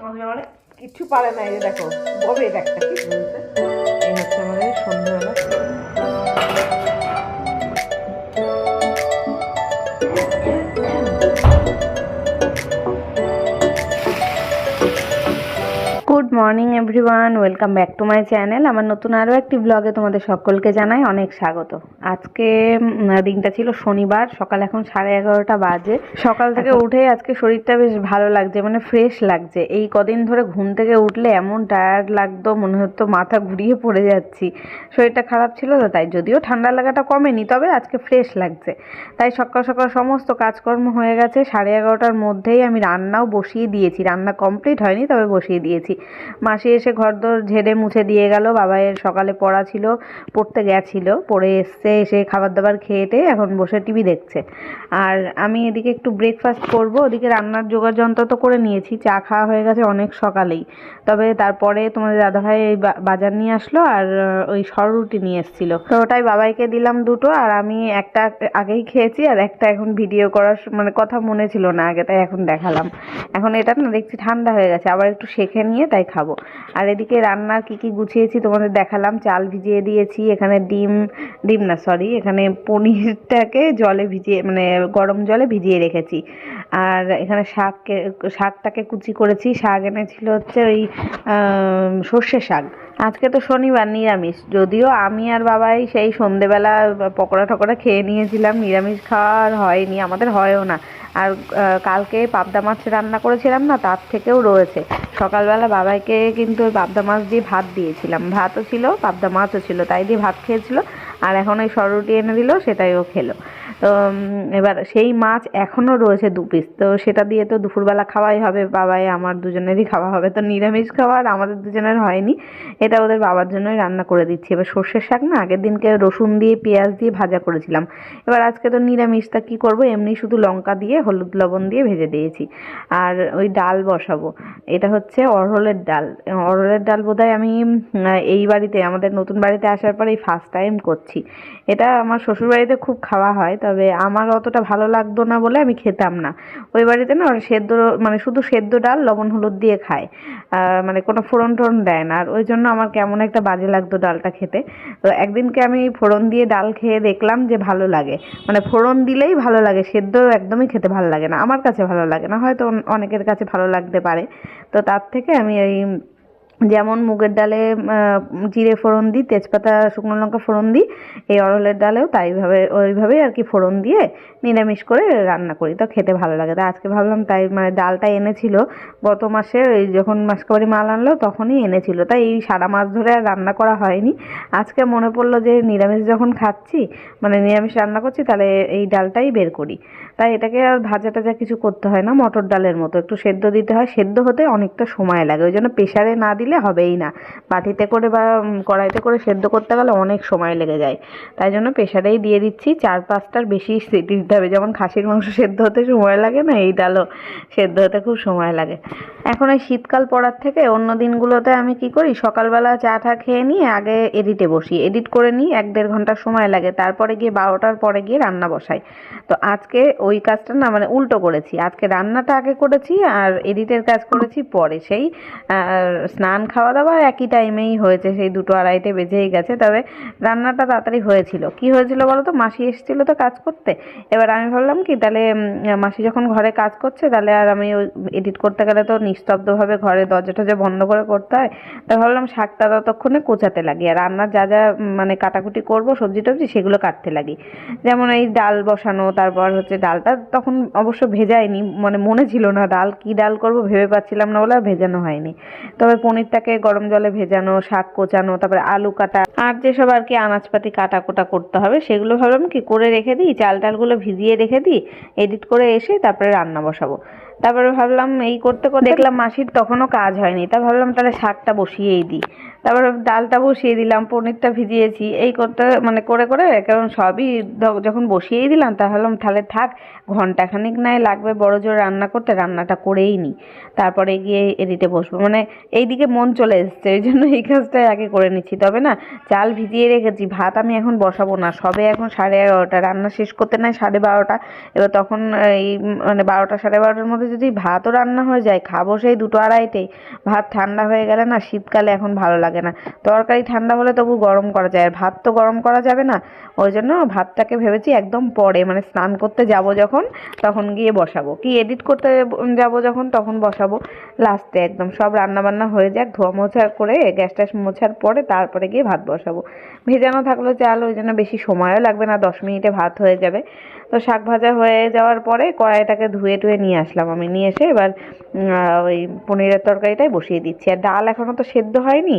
আমাদের অনেক কিছু পারে না এই দেখো, ববে একটা কি বলতে এই হচ্ছে আমাদের সন্ধ্যাবেলা। Good morning everyone welcome back to my channel. আমার নতুন আরও একটি ব্লগে তোমাদের সকলকে জানাই অনেক স্বাগত। আজকে দিনটা ছিল শনিবার সকাল এখন সাড়ে এগারোটা বাজে। সকাল থেকে উঠে আজকে শরীরটা বেশ ভালো লাগছে মানে ফ্রেশ লাগছে। এই কদিন ধরে ঘুম থেকে উঠলে এমন টায়ার্ড লাগতো মনে হতো মাথা ঘুরিয়ে পড়ে যাচ্ছি। শরীরটা খারাপ ছিল তো তাই যদিও ঠান্ডা লাগাটা কমেনি তবে আজকে ফ্রেশ লাগছে। তাই সকাল সকাল সমস্ত কাজকর্ম হয়ে গেছে। সাড়ে এগারোটার মধ্যেই আমি রান্নাও বসিয়ে দিয়েছি। রান্না কমপ্লিট হয়নি তবে বসিয়ে দিয়েছি। মাসি এসে ঘর ঘরদোর ঝেড়ে মুছে দিয়ে গেল। বাবাইয়ের সকালে পড়া ছিল, পড়তে গেছিল, পড়ে এসছে, এসে খাবার দাবার খেয়েটে এখন বসে টিভি দেখছে। আর আমি এদিকে একটু ব্রেকফাস্ট করব, ওদিকে রান্নার জোগাড় যন্ত্র তো করে নিয়েছি, চা খাওয়া হয়ে গেছে অনেক সকালেই। তবে তারপরে তোমাদের দাদাভাই বাজার নিয়ে আসলো আর ওই সররুটি নিয়ে এসেছিল। তো ওটাই বাবাইকে দিলাম দুটো আর আমি একটা আগেই খেয়েছি আর একটা এখন ভিডিও করার মানে কথা মনে ছিল না আগে, তাই এখন দেখালাম। এখন এটা না দেখছি ঠান্ডা হয়ে গেছে, আবার একটু শেখে নিয়ে তাই খাব। আর এদিকে রান্নার কি কি গুছিয়েছি তোমাদের দেখালাম। চাল ভিজিয়ে দিয়েছি, এখানে ডিম ডিম না সরি এখানে পনিরটাকে জলে ভিজিয়ে মানে গরম জলে ভিজিয়ে রেখেছি। আর এখানে শাককে, শাকটাকে কুচি করেছি। শাক এনেছিল হচ্ছে ওই সর্ষে শাক। আজকে তো শনিবার, নিরামিষ। যদিও আমি আর বাবাই সেই সন্ধেবেলা পকোড়া টকোড়া খেয়ে নিয়েছিলাম। নিরামিষ খাওয়ার হয়নি, আমাদের হয়ও না। আর কালকে পাবদা মাছ রান্না করেছিলাম না, তার থেকেও রয়েছে। সকালবেলা বাবাইকে কিন্তু ওই পাবদা মাছ দিয়ে ভাত দিয়েছিলাম। ভাতও ছিল, পাবদা মাছও ছিল, তাই দিয়ে ভাত খেয়েছিল। আর এখন ওই সরুটি এনে দিল সেটাইও খেলো। এবার সেই মাছ এখনও রয়েছে দু পিস তো সেটা দিয়ে তো দুপুরবেলা খাওয়াই হবে, বাবাই আমার দুজনেরই খাওয়া হবে। তো নিরামিষ আর আমাদের দুজনের হয়নি, এটা ওদের বাবার জন্যই রান্না করে দিচ্ছি। এবার সর্ষের শাক না, আগের দিনকে রসুন দিয়ে, পেঁয়াজ দিয়ে ভাজা করেছিলাম। এবার আজকে তো নিরামিষ তা কী করব? এমনি শুধু লঙ্কা দিয়ে, হলুদ লবণ দিয়ে ভেজে দিয়েছি। আর ওই ডাল বসাবো। এটা হচ্ছে অরহলের ডাল। অরহলের ডাল বোধহয় আমি এই বাড়িতে, আমাদের নতুন বাড়িতে আসার পর এই ফার্স্ট টাইম করছি। এটা আমার শ্বশুরবাড়িতে খুব খাওয়া হয় তবে আমার অতটা ভালো লাগতো না বলে আমি খেতাম না। ওই বাড়িতে না ওরা সেদ্ধ মানে শুধু সেদ্ধ ডাল, লবণ হলুদ দিয়ে খায়। মানে কোনো ফোড়ন টোড়ন দেয় না। আর ওই জন্য আমার কেমন একটা বাজে লাগতো ডালটা খেতে। তো একদিনকে আমি ফোড়ন দিয়ে ডাল খেয়ে দেখলাম যে ভালো লাগে। মানে ফোড়ন দিলেই ভালো লাগে সেদ্ধ একদমই খেতে ভালো লাগে না। আমার কাছে ভালো লাগে না। হয়তো অনেকের কাছে ভালো লাগতে পারে। তো তার থেকে আমি ওই যেমন মুগের ডালে জিরে ফোড়ন দিই, তেজপাতা, শুকনো লঙ্কা ফোড়ন দিই, এই অরহলের ডালেও তাইভাবে ওইভাবেই আর কি ফোড়ন দিয়ে নিরামিষ করে রান্না করি। তো খেতে ভালো লাগে। তা আজকে ভাবলাম তাই মানে ডালটা এনেছিল। গত মাসে ওই যখন মাসকাবারি মাল আনলো, তখনই এনেছিল। তাই এই সারা মাস ধরে আর রান্না করা হয়নি। আজকে মনে পড়ল যে নিরামিষ যখন খাচ্ছি মানে নিরামিষ রান্না করছি, তাহলে এই ডালটাই বের করি। তাই এটাকে আর ভাজা টাজা কিছু করতে হয় না, মটর ডালের মতো। একটু সেদ্ধ দিতে হয়, সেদ্ধ হতে অনেকটা সময় লাগে। ওই জন্য প্রেশারে না দিলে হবেই না। বাটিতে করে বা কড়াইতে করে সেদ্ধ করতে গেলে অনেক সময় লেগে যায়। তাই জন্য প্রেশারেই দিয়ে দিচ্ছি। চার পাঁচটার বেশি সিটি দিতে হবে। যেমন খাসির মাংস সেদ্ধ হতে সময় লাগে না এই ডালও সেদ্ধ হতে খুব সময় লাগে। এখন ওই শীতকাল পড়ার থেকে অন্য দিনগুলোতে আমি কি করি? সকালবেলা চা টা খেয়ে নিয়ে আগে এডিটে বসি। এডিট করে নিই এক দেড় ঘণ্টা সময় লাগে। তারপরে গিয়ে বারোটার পরে গিয়ে রান্না বসাই। তো আজকে ওই কাজটা না মানে উল্টো করেছি। আজকে রান্নাটা আগে করেছি আর এডিটের কাজ করেছি পরে। সেই আহ, স্নান খাওয়া দাওয়া একই টাইমেই হয়েছে। সেই দুটো আড়াইটে বেজেই গেছে। তবে রান্নাটা তাড়াতাড়ি হয়েছিল। কি হয়েছিল বলো তো মাসি এসেছিল তো কাজ করতে। এবার আমি ভাবলাম কি, তাহলে মাসি যখন ঘরে কাজ করছে, তাহলে আর আমি ওই এডিট করতে গেলে তো নিস্তব্ধভাবে ঘরে দরজা টরজা বন্ধ করে করতে হয়। তা ভাবলাম শাকটা ততক্ষণে কোচাতে লাগি। আর রান্নার যা যা মানে কাটাকুটি করব, সবজি টবজি, সেগুলো কাটতে লাগি। যেমন এই ডাল বসানো, তারপর হচ্ছে ডালটা তখন অবশ্য ভেজায়নি। মানে মনে ছিল না ডাল, কি ডাল করব ভেবে পাচ্ছিলাম না বলে আর ভেজানো হয়নি। তবে পনিরটাকে গরম জলে ভেজানো, শাক কোচানো, তারপরে আলু কাটা, আর যেসব আর কি আনাজপাতি কাটা কোটা করতে হবে, সেগুলো ভাবলাম কি করে রেখে দিই, চাল টালগুলো ভিজিয়ে রেখে দিই এডিট করে এসে তারপরে রান্না বসাবো। তারপরে ভাবলাম এই করতে করতে দেখলাম মাসির তখনও কাজ হয়নি, তা ভাবলাম তাহলে শাকটা বসিয়েই দিই। তারপরে ডালটা বসিয়ে দিলাম, পনিরটা ভিজিয়েছি, এই করতে মানে করে করে, কারণ সবই যখন বসিয়েই দিলাম, তাহলে তাহলে থাক, ঘন্টাখানিক নাই লাগবে বড় জোর রান্না করতে, রান্নাটা করেই নিই তারপরে গিয়ে এদিকে বসবো মানে এইদিকে মন চলে এসছে ওই জন্য এই কাজটাই আগে করে নিচ্ছি। তবে না, চাল ভিজিয়ে রেখেছি, ভাত আমি এখন বসাবো না, সবে এখন সাড়ে এগারোটা, রান্না শেষ করতে নাই সাড়ে বারোটা, এবার তখন এই মানে বারোটা সাড়ে বারোটার মধ্যে যদি ভাতও রান্না হয়ে যায়, খাব সেই দুটো আড়াইটেই, ভাত ঠান্ডা হয়ে গেলে না শীতকালে এখন ভালো লাগে না। তরকারি ঠান্ডা হলে তবু গরম করা যায়। আর ভাত তো গরম করা যাবে না। ওই জন্য ভাতটাকে ভেবেছি একদম পরে মানে স্নান করতে যাব যখন, তখন গিয়ে বসাবো। কি এডিট করতে যাব যখন, তখন বসাবো। লাস্টে একদম সব রান্না বান্না হয়ে যাক, ধোয়া মোছা করে, গ্যাস ট্যাস মোছার পরে তারপরে গিয়ে ভাত বসাবো। ভেজানো থাকল চাল, ওই জন্য বেশি সময়ও লাগবে না, দশ মিনিটে ভাত হয়ে যাবে। তো শাক ভাজা হয়ে যাওয়ার পরে কড়াইটাকে ধুয়ে টুয়ে নিয়ে আসলাম আমি। নিয়ে এসে এবার ওই পনিরের তরকারিটাই বসিয়ে দিচ্ছি। আর ডাল এখনও তো সেদ্ধ হয়নি।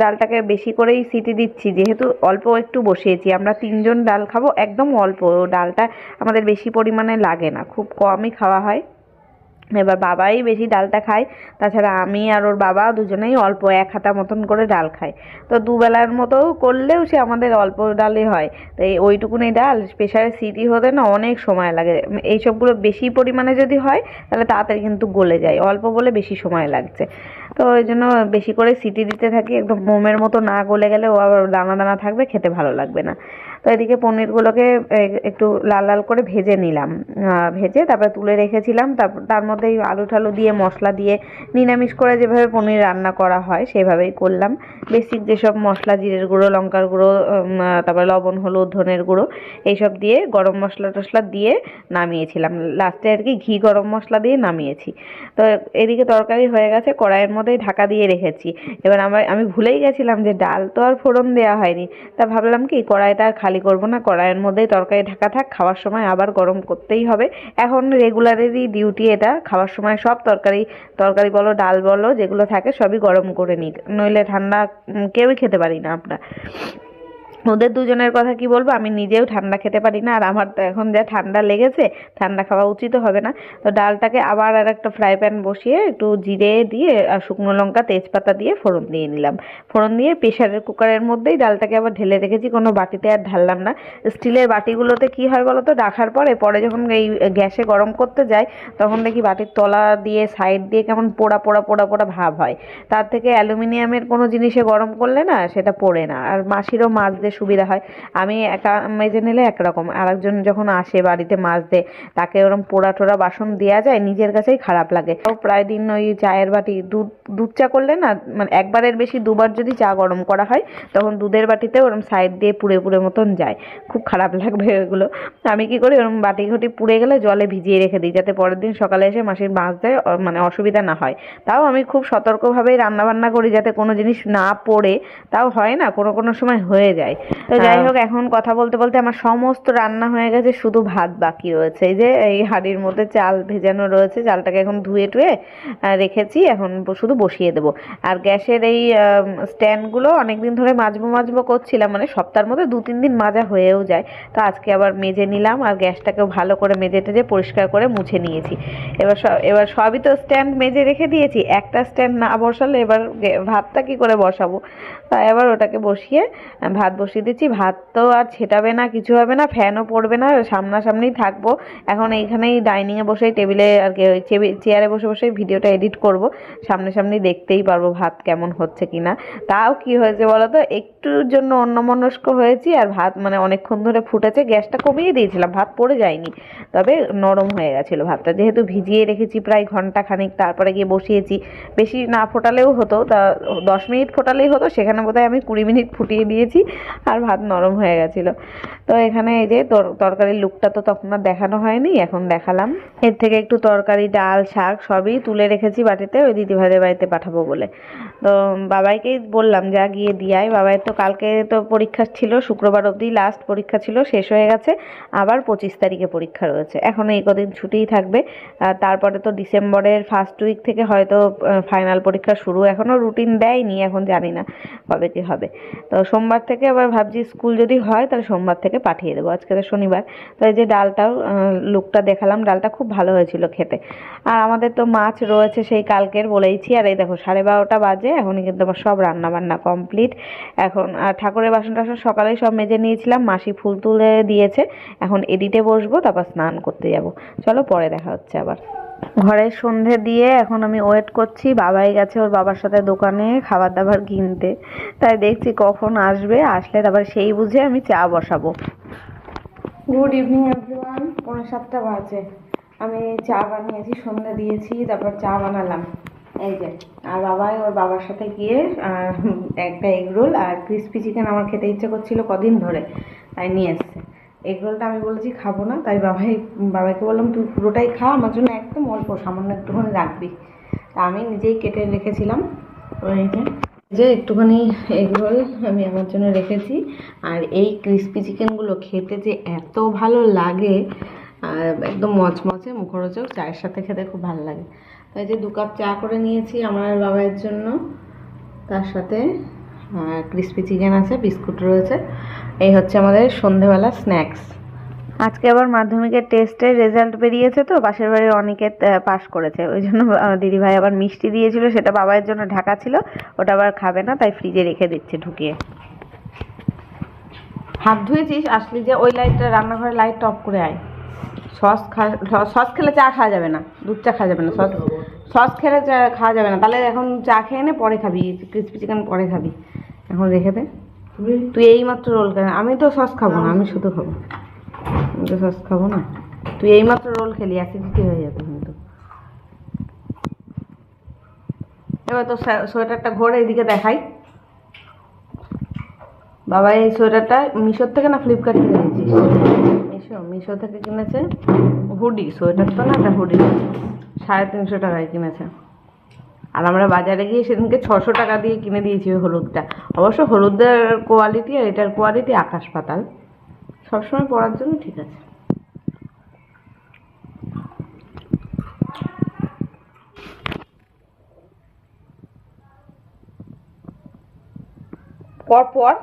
ডালটাকে বেশি করেই সিটি দিচ্ছি। যেহেতু অল্প একটু বসিয়েছি। আমরা তিনজন ডাল খাব। একদম অল্প। ডালটা আমাদের বেশি পরিমাণে লাগে না। খুব কমই খাওয়া হয়। এবার বাবাই বেশি ডালটা খায় তাছাড়া আমি আর ওর বাবা দুজনেই অল্প এক হাতা মতন করে ডাল খায়। তো দুবেলার মতো করলেও সে আমাদের অল্প ডালই হয়। তো এই ওইটুকুনি ডাল প্রেশারে সিটি হতে না অনেক সময় লাগে। উম, এই সবগুলো বেশি পরিমাণে যদি হয় তাহলে তাড়াতাড়ি কিন্তু গলে যায়। অল্প বলে বেশি সময় লাগছে। তো ওই জন্য বেশি করে সিটি দিতে থাকি একদম মোমের মতো না গলে গেলে ও আবার দানা দানা থাকবে খেতে ভালো লাগবে না। তো এদিকে পনিরগুলোকে একটু লাল লাল করে ভেজে নিলাম। ভেজে তারপরে তুলে রেখেছিলাম। তারপর তার মধ্যেই আলু ঠালু দিয়ে, মশলা দিয়ে, নিরামিষ করে যেভাবে পনির রান্না করা হয়, সেভাবেই করলাম। বেসিক যেসব মশলা, জিরের গুঁড়ো, লঙ্কার গুঁড়ো তারপরে লবণ, হলুদ, ধনের গুঁড়ো, এইসব দিয়ে গরম মশলা টশলা দিয়ে নামিয়েছিলাম। লাস্টে আর কি ঘি গরম মশলা দিয়ে নামিয়েছি। তো এদিকে তরকারি হয়ে গেছে, কড়াইয়ের মধ্যেই ঢাকা দিয়ে রেখেছি। এবার আমার, আমি ভুলেই গেছিলাম যে ডাল তো আর ফোড়ন দেওয়া হয়নি। তা ভাবলাম কি, কড়াইটা আর খালি করব না, কড়াইয়ের মধ্যেই তরকারি ঢাকা থাক, খাওয়ার সময় আবার গরম করতেই হবে। এখন রেগুলারেরই ডিউটি এটা, খাওয়ার সময় সব তরকারি তরকারি বলো, ডাল বলো, যেগুলো থাকে সবই গরম করে নিই। নইলে ঠান্ডা কেউই খেতে পারি না আমরা। ওদের দুজনের কথা কি বলব? আমি নিজেও ঠান্ডা খেতে পারি না, আর আমার তো এখন যা ঠান্ডা লেগেছে, ঠান্ডা খাওয়া উচিত হবে না। তো ডালটাকে আবার আর একটা ফ্রাই প্যান বসিয়ে একটু জিরে দিয়ে আর শুকনো লঙ্কা, তেজপাতা দিয়ে ফোড়ন দিয়ে নিলাম। ফোড়ন দিয়ে প্রেশারের কুকারের মধ্যেই ডালটাকে আবার ঢেলে রেখেছি, কোনো বাটিতে আর ঢাললাম না। স্টিলের বাটিগুলোতে কি হয় বলো তো রাখার পরে পরে যখন এই গ্যাসে গরম করতে যায় তখন দেখি বাটির তলা দিয়ে, সাইড দিয়ে কেমন পোড়া পোড়া পোড়া পোড়া ভাব হয়। তার থেকে অ্যালুমিনিয়ামের কোনো জিনিসে গরম করলে না, সেটা পড়ে না। আর মাসিরও মাজতে সুবিধা হয়। আমি একা মেজে নিলে একরকম। আরেকজন যখন আসে বাড়িতে মাছ দেয় তাকে ওরম পোড়া টোড়া বাসন দেওয়া যায়, নিজের কাছেই খারাপ লাগে। প্রায় দিন ওই চায়ের বাটি, দুধ দুধ চা করলে না মানে একবারের বেশি দুবার যদি চা গরম করা হয়, তখন দুধের বাটিতে ওরম সাইড দিয়ে পুড়ে পুড়ে মতন যায়। খুব খারাপ লাগবে এগুলো। আমি কি করি, ওরম বাটি ঘটি পুড়ে গেলে জলে ভিজিয়ে রেখে দিই, যাতে পরের দিন সকালে এসে মাসির মাছ দেয় মানে অসুবিধা না হয়। তাও আমি খুব সতর্কভাবেই রান্না বান্না করি, যাতে কোনো জিনিস না পড়ে। তাও হয় না, কোনো কোনো সময় হয়ে যায়। তো যাই হোক এখন কথা বলতে বলতে আমার সমস্ত রান্না হয়ে গেছে শুধু ভাত বাকি রয়েছে। এই যে এই হাঁড়ির মধ্যে চাল ভেজানো রয়েছে চালটাকে এখন ধুয়ে টুয়ে রেখেছি এখন শুধু বসিয়ে দেবো। আর গ্যাসের এই স্ট্যান্ডগুলো অনেকদিন ধরে মাজবো মাজবো করছিলাম মানে সপ্তাহের মধ্যে দু তিন দিন মাজা হয়েও যায়। তো আজকে আবার মেজে নিলাম আর গ্যাসটাকেও ভালো করে মেজে টেজে পরিষ্কার করে মুছে নিয়েছি। এবার সব এবার সবই তো স্ট্যান্ড মেজে রেখে দিয়েছি একটা স্ট্যান্ড না বসালে এবার ভাতটা কি করে বসাবো? তাই এবার ওটাকে বসিয়ে ভাত বসিয়ে দিচ্ছি। ভাত তো আর ছেটাবে না, কিছু হবে না, ফ্যানও পড়বে না সামনাসামনি থাকব। এখন এইখানেই ডাইনিংয়ে বসেই টেবিলে আর কি ওই চেয়ারে বসে বসে ভিডিওটা এডিট করব। সামনাসামনি দেখতেই পারব ভাত কেমন হচ্ছে কিনা। তাও কি হয়েছে বলো তো একটুর জন্য অন্যমনস্ক হয়েছি আর ভাত মানে অনেকক্ষণ ধরে ফুটেছে, গ্যাসটা কমিয়ে দিয়েছিলাম, ভাত পড়ে যায়নি। তবে নরম হয়ে গেছিল ভাতটা। যেহেতু ভিজিয়ে রেখেছি প্রায় ঘণ্টা খানিক তারপরে গিয়ে বসিয়েছি। বেশি না ফোটালেও হতো, তা দশ মিনিট ফোটালেই হতো, সেখানে বোধহয় আমি কুড়ি মিনিট ফুটিয়ে দিয়েছি আর ভাত নরম হয়ে গেছিল। তো এখানে এই যে তরকারির লুকটা তো তখন আর দেখানো হয়নি, এখন দেখালাম। এর থেকে একটু তরকারি, ডাল, শাক সবই তুলে রেখেছি বাটিতে, ওই দিদিভাইদের বাড়িতে পাঠাবো বলে। তো বাবাইকেই বললাম, যা গিয়ে দিয়াই বাবাই তো কালকে তো পরীক্ষা ছিল, শুক্রবার অবধি লাস্ট পরীক্ষা ছিল, শেষ হয়ে গেছে। আবার পঁচিশ তারিখে পরীক্ষা রয়েছে। এখন এই কদিন ছুটিই থাকবে। তারপরে তো ডিসেম্বরের ফার্স্ট উইক থেকে হয়তো ফাইনাল পরীক্ষা শুরু। এখনও রুটিন দেয়নি, এখন জানি না। কবে কি হবে। তো সোমবার থেকে আবার ভাবছি স্কুল যদি হয় তাহলে সোমবার থেকে পাঠিয়ে দেবো। আজকে তো শনিবার। তো এই যে ডালটাও লুকটা দেখালাম, ডালটা খুব ভালো হয়েছিল খেতে। আর আমাদের তো মাছ রয়েছে সেই কালকের বলেইছি। আর এই দেখো, সাড়ে বারোটা বাজে, এখনই কিন্তু আমার সব রান্না বান্না কমপ্লিট। এখন, আর ঠাকুরের বাসন টাসন সকালেই সব মেজে নিয়েছিলাম। মাসি ফুল তুলে দিয়েছে। এখন এডিটে বসবো, তারপর স্নান করতে যাব। চলো পরে দেখা হচ্ছে আবার। ঘরে সন্ধে দিয়ে এখন আমি ওয়েট করছি, বাবাই গেছে ওর বাবার সাথে দোকানে খাবার দাবার কিনতে। তাই দেখছি কখন আসবে, আসলে তারপর সেই বুঝে আমি চা বসাবো। গুড ইভিনিং এভরিওয়ান পৌনে সাতটা বাজে। আমি চা বানিয়েছি সন্ধ্যা দিয়েছি, তারপর চা বানালাম। এই যে, আর বাবাই ওর বাবার সাথে গিয়ে একটা এগ রোল আর ক্রিস্পি চিকেন আমার খেতে ইচ্ছে করছিল কদিন ধরে, তাই নিয়ে এসছে। এগ রোলটা আমি বলেছি খাব না, তাই বাবাই বাবাকে বললাম, তুই পুরোটাই খা, আমার জন্য একদম অল্প, সামান্য একটুখানি রাখবি। তা আমি নিজেই কেটে রেখেছিলাম। যে একটুখানি এগ রোল আমি আমার জন্য রেখেছি। আর এই ক্রিস্পি চিকেনগুলো খেতে যে এত ভালো লাগে একদম মচমচে, মুখরোচক, চায়ের সাথে খেতে খুব ভালো লাগে। তাই যে দু কাপ চা করে নিয়েছি আমার বাবার জন্য। তার সাথে ক্রিস্পি চিকেন আছে, বিস্কুট রয়েছে। এই হচ্ছে আমাদের সন্ধেবেলা স্ন্যাক্স আজকে আবার মাধ্যমিকের টেস্টের রেজাল্ট বেরিয়েছে তো পাশের বাড়ির অনেকে পাস করেছে। ওই জন্য দিদি ভাই আবার মিষ্টি দিয়েছিল সেটা বাবার জন্য ঢাকা ছিল ওটা আবার খাবে না তাই ফ্রিজে রেখে দিচ্ছে ঢুকিয়ে। হাত ধুয়েছিস? আসলি যে ওই লাইটটা রান্নাঘরের লাইট টপ করে আয়। সস খা সস খেলে চা খাওয়া যাবে না দুধ চা খাওয়া যাবে না সস সস খেলে চা খাওয়া যাবে না। তাহলে এখন চা খেয়ে নে পরে খাবি ক্রিস্পি চিকেন পরে খাবি। এখন রেখে দে। তুই এই মাত্র রোল খেলে, আমি তো সস খাব না, আমি শুধু খাব। আমি তো সস খাব না। তুই এই মাত্র রোল খেলি অ্যাসিডিটি হয়ে যাবে কিন্তু। এবার তো সোয়েটারটা ঘোরে এদিকে দেখাই। বাবা, এই সোয়েটারটা মিশোর থেকে না ফ্লিপকার্ট থেকে নিয়েছিস মিশো মিশো থেকে কিনেছে। হুডি সোয়েটার তো না, একটা হুডি। সাড়ে তিনশো টাকায় কিনেছে। আর আমরা বাজারে গিয়ে সেদিনকে ছশো টাকা দিয়ে কিনে দিয়েছি ওই হলুদটা। অবশ্য হলুদের কোয়ালিটি আর এটার কোয়ালিটি আকাশ পাতাল। সবসময় পরার জন্য ঠিক আছে। পর পর।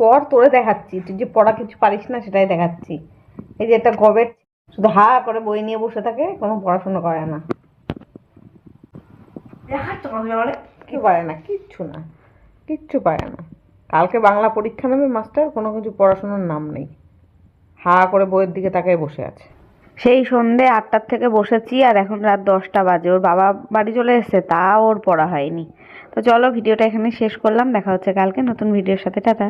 পর তোরে দেখাচ্ছি। তুই যে পড়া কিছু পারিস না সেটাই দেখাচ্ছি। এই যে একটা গবেট শুধু হা করে বই নিয়ে বসে থাকে কোনো পড়াশোনা করে না। কি পারে না কিচ্ছু না কিচ্ছু পারে না। কালকে বাংলা পরীক্ষা নেবে মাস্টার কোনো কিছু পড়াশোনার নাম নেই। হা করে বইয়ের দিকে তাকায় বসে আছে। সেই সন্ধে আটটার থেকে বসেছি আর এখন রাত দশটা বাজে। ওর বাবা বাড়ি চলে এসেছে তা ওর পড়া হয়নি। তো চলো ভিডিওটা এখানে শেষ করলাম। দেখা হচ্ছে কালকে নতুন ভিডিওর সাথে। টাটা।